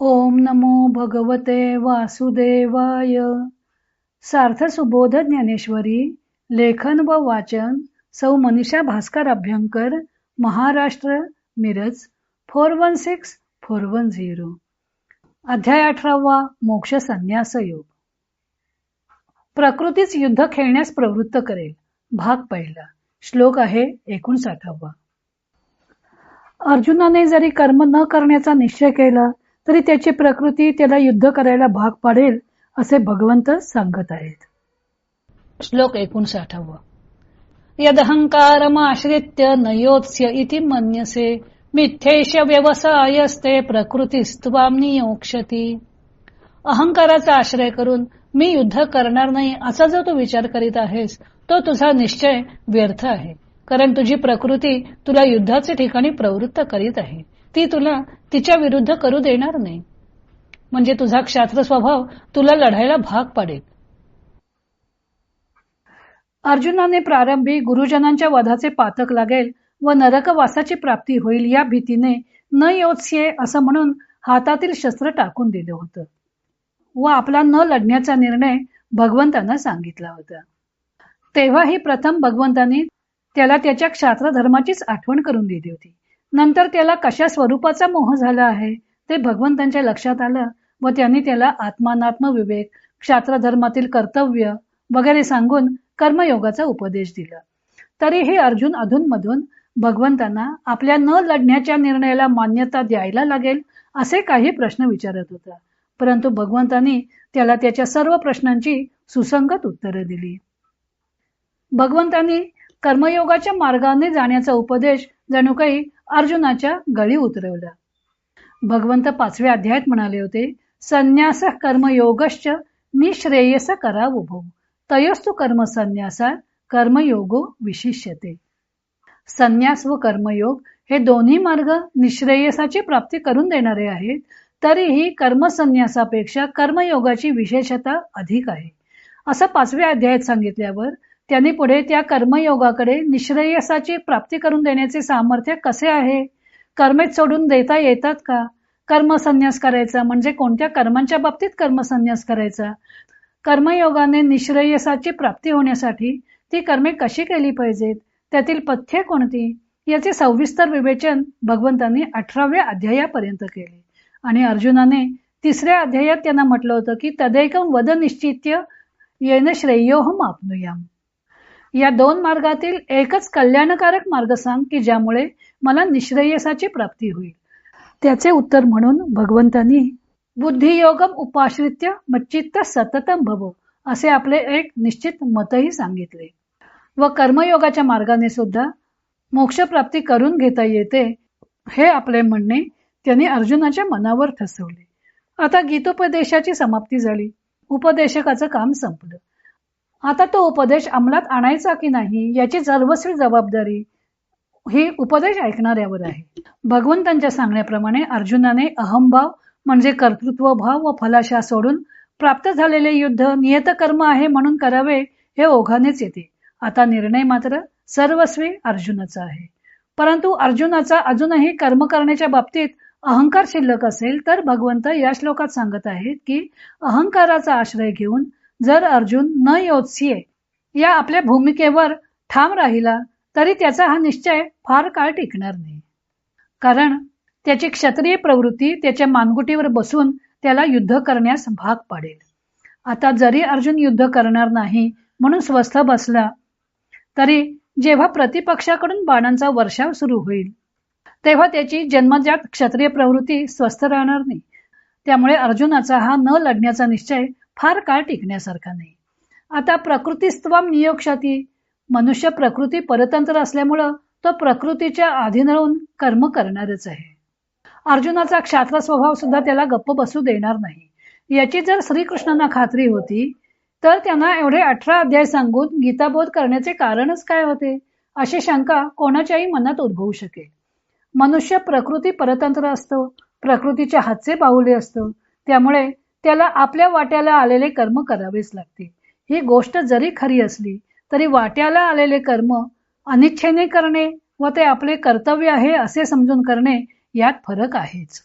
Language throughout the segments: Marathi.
ओम नमो भगवते वासुदेवाय. सार्थ सुबोध ज्ञानेश्वरी लेखन व वाचन सौ Manisha Bhaskar Abhyankar Maharashtra Miraj four one six four one zero. अध्याय अठरावा मोक्ष संन्यास योग. प्रकृतीच युद्ध खेळण्यास प्रवृत्त करेल. भाग पहिला. श्लोक आहे एकोणसाठावा. अर्जुनाने जरी कर्म न करण्याचा निश्चय केला तरी त्याची प्रकृती त्याला युद्ध करायला भाग पाडेल असे भगवंत सांगत आहेत. श्लोक एकोणसाठावा. यदहंकारमाश्रित्य नयोत्स्य इति मन्यसे मिथ्येश व्यवसायस्ते प्रकृतीस्त्वाम नियोक्षती. अहंकाराचा आश्रय करून मी युद्ध करणार नाही असा जो तू विचार करीत आहेस तो तुझा निश्चय व्यर्थ आहे कारण तुझी प्रकृती तुला युद्धाचे ठिकाणी प्रवृत्त करीत आहे. ती तुला तिच्या विरुद्ध करू देणार नाही. म्हणजे तुझा क्षात्र स्वभाव तुला लढायला भाग पाडेल. अर्जुनाने प्रारंभी गुरुजनांच्या वधाचे पातक लागेल व नरकवासाची प्राप्ती होईल या भीतीने न योत्स्ये असं म्हणून हातातील शस्त्र टाकून दिलं होतं. व आपला न लढण्याचा निर्णय भगवंतांना सांगितला होता. तेव्हाही प्रथम भगवंतांनी त्याला त्याच्या क्षात्र धर्माचीच आठवण करून दिली होती. नंतर त्याला कशा स्वरूपाचा मोह झाला आहे ते भगवंतांच्या लक्षात आलं व त्यांनी त्याला आत्मानात्म विवेक क्षात्रधर्मातील कर्तव्य वगैरे सांगून कर्मयोगाचा उपदेश दिला. तरीही अर्जुन अधूनमधून भगवंतांना आपल्या न लढण्याच्या निर्णयाला मान्यता द्यायला लागेल असे काही प्रश्न विचारत होता. परंतु भगवंतांनी त्याला त्याच्या सर्व प्रश्नांची सुसंगत उत्तरे दिली. भगवंतांनी कर्मयोगाच्या मार्गाने जाण्याचा उपदेश जणू काही अर्जुनाच्या गळी उतरवला. भगवंत पाचव्या अध्यायात म्हणाले होते संन्यास कर्मयोगश्च निश्रेयस करा उभो तयस्तु कर्म संन्यासा कर्मयोगो विशिष्यते. संन्यास व कर्मयोग हे दोन्ही मार्ग निश्रेयसाची प्राप्ती करून देणारे आहेत तरीही कर्मसन्यासापेक्षा कर्मयोगाची विशेषता अधिक आहे. असं पाचव्या अध्यायात सांगितल्यावर त्यांनी पुढे त्या कर्मयोगाकडे निश्रेयसाची प्राप्ती करून देण्याचे सामर्थ्य कसे आहे? कर्मेच सोडून देता येतात का? कर्मसन्यास करायचा म्हणजे कोणत्या कर्मांच्या बाबतीत कर्मसन्यास करायचा? कर्मयोगाने निश्रेयसाची प्राप्ती होण्यासाठी ती कर्मे कशी केली पाहिजेत? त्यातील पथ्य कोणती? याचे सविस्तर विवेचन भगवंतांनी अठराव्या अध्यायापर्यंत केले. आणि अर्जुनाने तिसऱ्या अध्यायात त्यांना म्हटलं होतं की तदैकम वद निश्चित्य येन श्रेयोहम आपनुयाम. या दोन मार्गातील एकच कल्याणकारक मार्ग सांग की ज्यामुळे मला निश्रेयसाची प्राप्ती होईल. त्याचे उत्तर म्हणून भगवंतांनी बुद्धियोगम उपाश्रित्य मच्चित्त सततम भव असे आपले एक निश्चित मतही सांगितले. व कर्मयोगाच्या मार्गाने सुद्धा मोक्षप्राप्ती करून घेता येते हे आपले म्हणणे त्यांनी अर्जुनाच्या मनावर ठसवले. आता गीतोपदेशाची समाप्ती झाली. उपदेशकाचं काम संपलं. आता तो उपदेश अंमलात आणायचा की नाही याची सर्वस्वी जबाबदारी ही उपदेश ऐकणाऱ्यावर आहे. भगवंतांच्या सांगण्याप्रमाणे अर्जुनाने अहमभाव म्हणजे कर्तृत्व भाव व फलाशा सोडून प्राप्त झालेले युद्ध नियत कर्म आहे म्हणून करावे हे ओघानेच येते. आता निर्णय मात्र सर्वस्वी अर्जुनाचा आहे. परंतु अर्जुनाचा अजूनही कर्म करण्याच्या बाबतीत अहंकार शिल्लक असेल तर भगवंत या श्लोकात सांगत आहेत की अहंकाराचा आश्रय घेऊन जर अर्जुन न योत्सिये या आपल्या भूमिकेवर ठाम राहिला तरी त्याचा हा निश्चय फार काळ टिकणार नाही. कारण त्याची क्षत्रिय प्रवृत्ती त्याच्या मानगुटीवर बसून त्याला युद्ध करण्यास भाग पाडेल. आता जरी अर्जुन युद्ध करणार नाही म्हणून स्वस्थ बसला तरी जेव्हा प्रतिपक्षाकडून बाणांचा वर्षाव सुरू होईल तेव्हा त्याची जन्मजात क्षत्रिय प्रवृत्ती स्वस्थ राहणार नाही. त्यामुळे अर्जुनाचा हा न लढण्याचा निश्चय फार काळ टिकण्यासारखा नाही. आता प्रकृतीस्तवम नियोक्षाती मनुष्य प्रकृती परतंत्र असल्यामुळं तो प्रकृतीच्या अधीन राहून कर्म करणारच आहे. अर्जुनाचा क्षात्र स्वभाव सुद्धा त्याला गप्प बसू देणार नाही. याची जर श्रीकृष्णांना खात्री होती तर त्यांना एवढे अठरा अध्याय सांगून गीताबोध करण्याचे कारणच काय होते अशी शंका कोणाच्याही मनात उद्भवू शकेल. मनुष्य प्रकृती परतंत्र असतो प्रकृतीच्या हातचे बाहुले असतो त्यामुळे त्याला आपल्या वाट्याला आलेले कर्म करावेच लागते. ही गोष्ट जरी खरी असली तरी वाट्याला आलेले कर्म अनिच्छेने करणे व ते आपले कर्तव्य आहे असे समजून करणे यात फरक आहेच.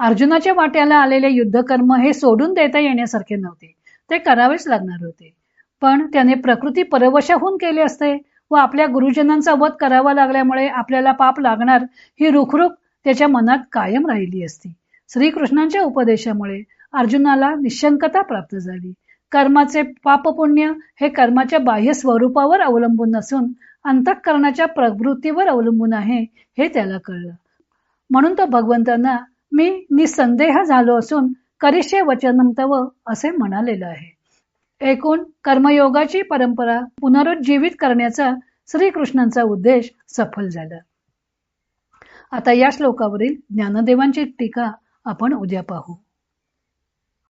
अर्जुनाच्या वाट्याला आलेले युद्धकर्म हे सोडून देता येण्यासारखे नव्हते. ते करावेच लागणार होते. पण त्याने प्रकृती परवशाहून केले असते व आपल्या गुरुजनांचा वध करावा लागल्यामुळे आपल्याला पाप लागणार ही रुखरुख त्याच्या मनात कायम राहिली असती. श्रीकृष्णांच्या उपदेशामुळे अर्जुनाला निशंकता प्राप्त झाली. कर्माचे पाप पुण्य हे कर्माच्या बाह्य स्वरूपावर अवलंबून नसून अंतःकरणाच्या प्रवृत्तीवर अवलंबून आहे हे त्याला कळलं. म्हणून तो भगवंतांना मी निसंदेह झालो असून करिष्य वचनम तव असे म्हणालेलं आहे. एकूण कर्मयोगाची परंपरा पुनरुज्जीवित करण्याचा श्रीकृष्णांचा उद्देश सफल झाला. आता या श्लोकावरील ज्ञानदेवांची टीका आपण उद्या पाहू.